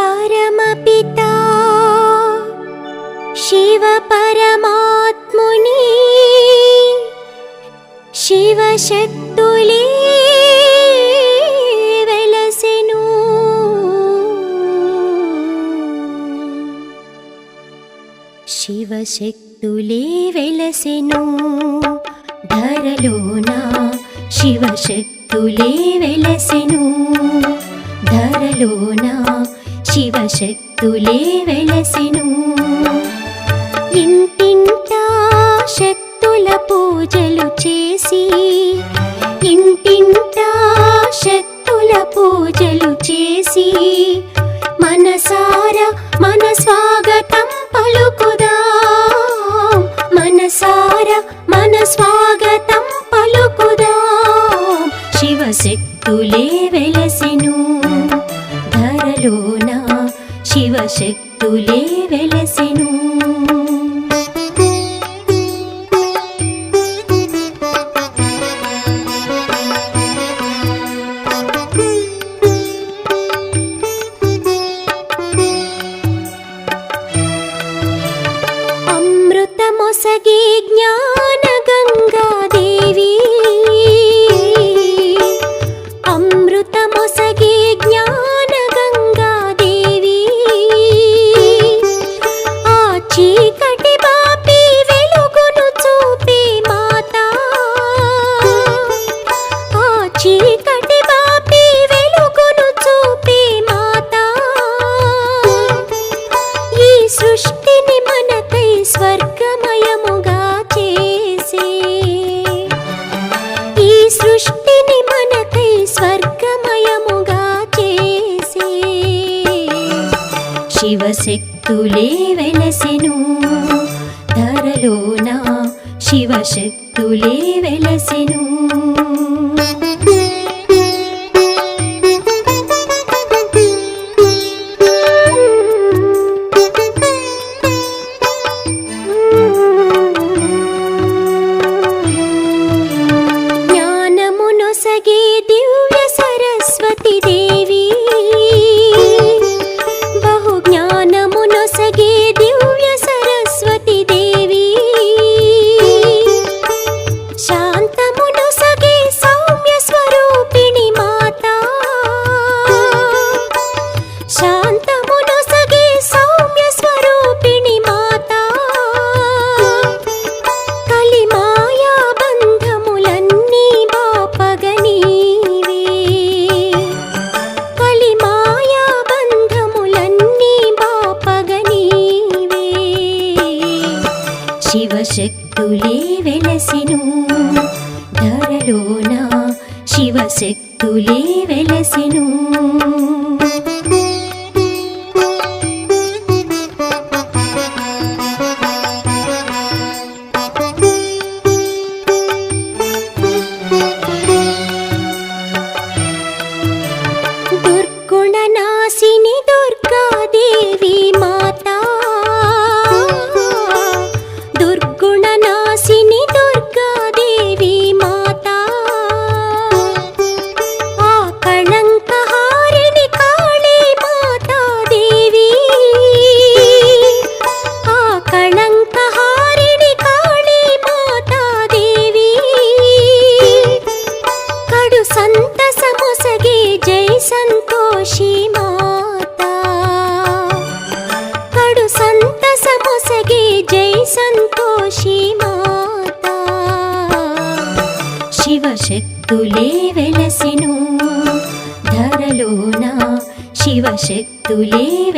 పరమపితా శివ పరమాత్ముని శివశక్తులే వెలసెను శివశక్తులే వెలసెను ధరలోన శివశక్తులే వెలసెను. ధరలోన శివశక్తులే వెలసెను. ఇంటింటా శక్తుల పూజలు చేసి ఇంటింటా శక్తుల పూజలు చేసి మనసార మన స్వాగతం పలుకుదా. మనసార మన స్వాగతం శక్తులే వెలసెను. శివశక్తులే వెలసెను. ధరలోన శివశక్తులే వెలసెను. శక్తులే వెలసిను. ధరలోన శివశక్తులే వెలసెను. దుర్గుణనాశిని దుర్గాదేవి మా సంతసముసగే జై సంతోషి మాతా. శివశక్తులే వెలసెను. ధరలోన శివశక్తులే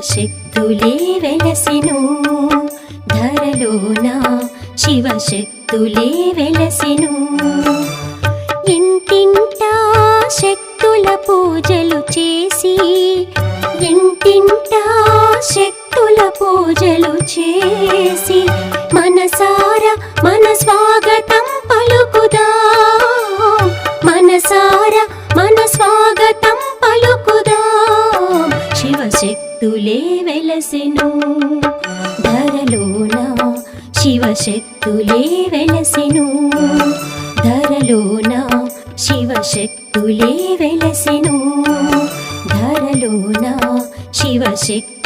శివశక్తులే వెలసెను. ధరలోన శివశక్తులే వెలసెను. ఇంటింట శక్తుల పూజలు చేసి ఇంటింట శక్తుల పూజలు చేసి మనసార మన స్వాగతం పలుకుదా. శివశక్తులే వెలసెను. ధరలోన శివశక్తులే వెలసెను. ధరలోన శివశక్తు